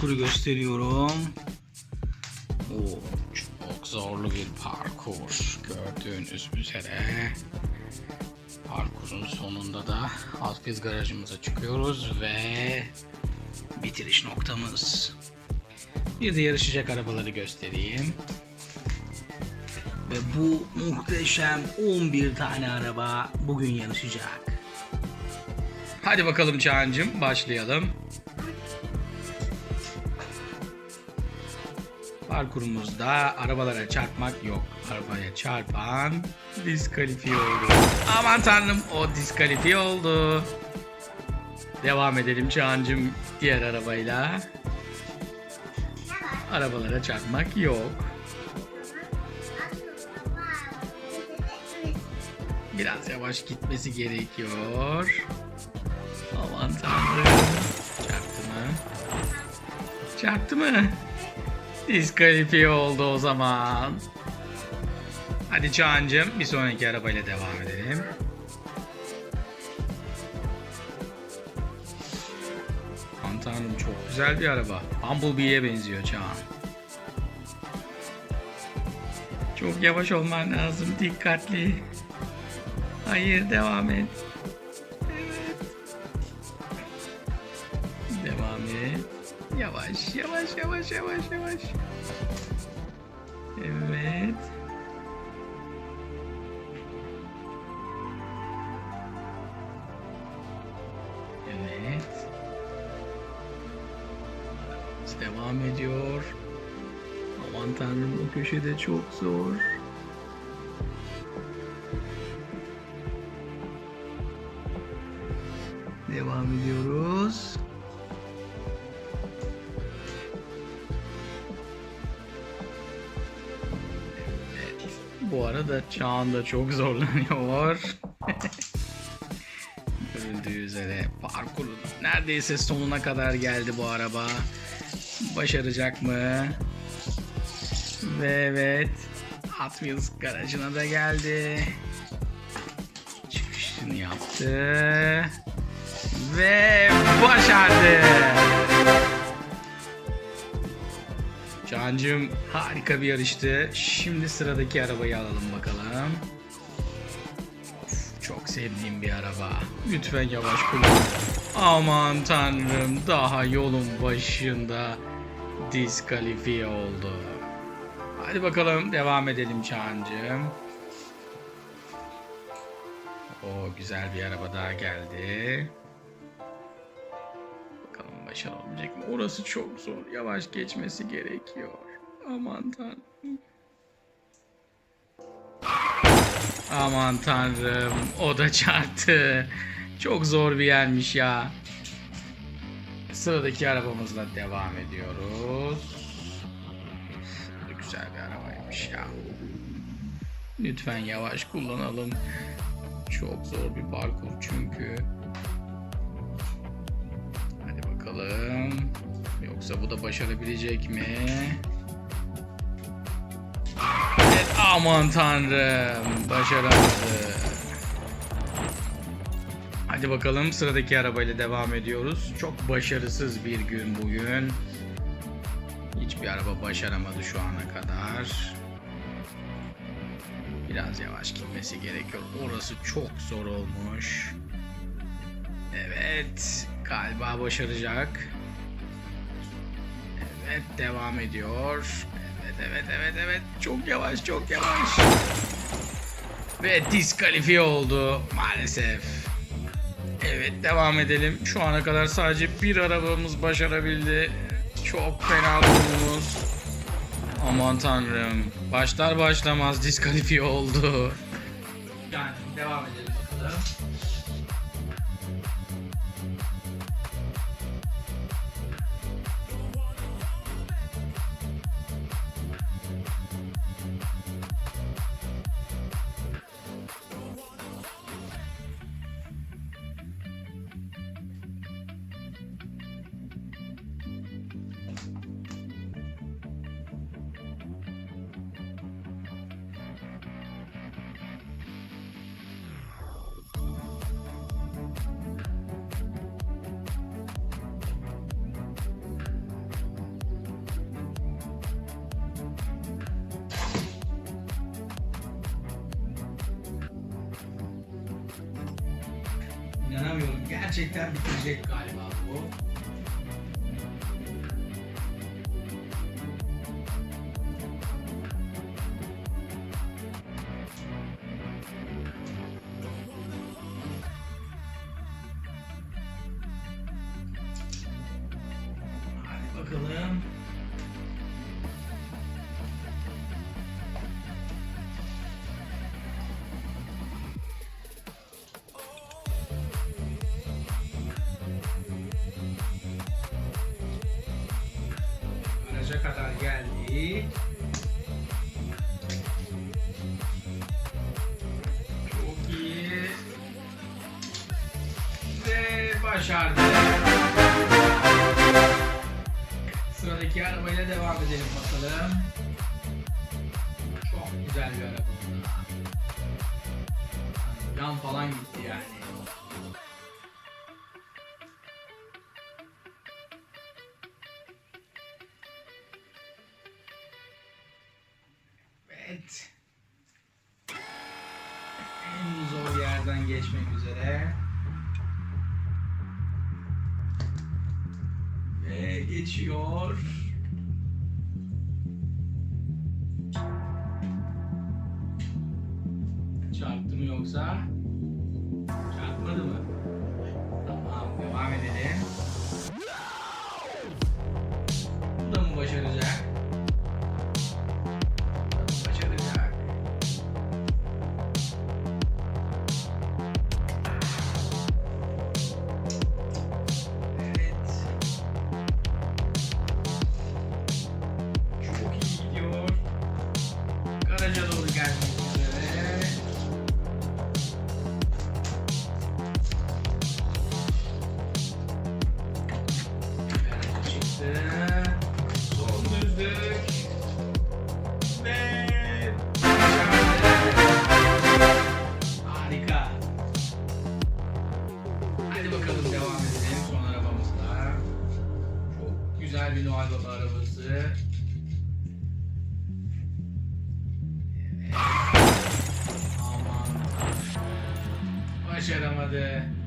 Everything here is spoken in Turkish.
parkuru gösteriyorum. Oo, çok zorlu bir parkur. Gördüğünüz üzere. Parkurun sonunda da Altfiz garajımıza çıkıyoruz ve bitiriş noktamız. Bir de yarışacak arabaları göstereyim. Ve bu muhteşem 11 tane araba bugün yarışacak. Hadi bakalım Çağancım başlayalım. Parkurumuzda arabalara çarpmak yok. Arabaya çarpan diskalifiye oldu. Aman tanrım o diskalifiye oldu. Devam edelim Çağancım diğer arabayla. Arabalara çarpmak yok. Biraz yavaş gitmesi gerekiyor. Aman tanrım. Çarptı mı? Çarptı mı? Diskalifiye oldu o zaman. Hadi Çağancım bir sonraki arabayla devam edelim. Aman tanrım çok güzel bir araba. Bumblebee'ye benziyor Çağan. Çok yavaş olman lazım. Dikkatli. Hayır devam et. Evet. Devam et. Yavaş yavaş yavaş yavaş yavaş. Evet. Evet. Devam ediyor. Aman tanrım o köşede çok zor. Devam ediyoruz. Bu arada Çağan da çok zorlanıyor. Görüldüğü üzere parkurun neredeyse sonuna kadar geldi bu araba. Başaracak mı? Ve evet. Hot Wheels garajına da geldi. Çıkışını yaptı. Ve başardı. Cancım harika bir yarıştı. Şimdi sıradaki arabayı alalım bakalım. Çok sevdiğim bir araba. Lütfen yavaş kullan. Aman tanrım daha yolun başında diskalifiye oldu. Hadi bakalım devam edelim Çağancığım. O güzel bir araba daha geldi. Başarabilecek mi? Orası çok zor. Yavaş geçmesi gerekiyor. Aman tanrım. Aman tanrım. O da çarptı. Çok zor bir yermiş ya. Sıradaki arabamızla devam ediyoruz. Güzel bir arabaymış ya. Lütfen yavaş kullanalım. Çok zor bir parkur çünkü. Yoksa bu da başarabilecek mi? Evet, aman tanrım. Başaramadı. Hadi bakalım sıradaki arabayla devam ediyoruz. Çok başarısız bir gün bugün. Hiçbir araba başaramadı şu ana kadar. Biraz yavaş gitmesi gerekiyor. Orası çok zor olmuş. Evet. Galiba başaracak. Evet devam ediyor. Evet evet evet evet. Çok yavaş çok yavaş. Ve diskalifiye oldu maalesef. Evet devam edelim. Şu ana kadar sadece bir arabamız başarabildi. Çok fena durumumuz. Aman tanrım. Başlar başlamaz diskalifiye oldu. Yani devam edelim bakalım. İnanamıyorum. Gerçekten bitirecek galiba bu. Hadi bakalım. Garaja kadar geldik. Çok iyi. Ve başardık. Sıradaki arabayla devam edelim bakalım. Çok güzel bir araba. Yan falan gitti yani. Evet. En zor yerden geçmek üzere. Ve geçiyor. Çıktı. Son düzlük. Ve. Harika. Hadi bakalım devam edelim son arabamızla. Çok güzel bir Noel Baba arabası. Aman. Başaramadı.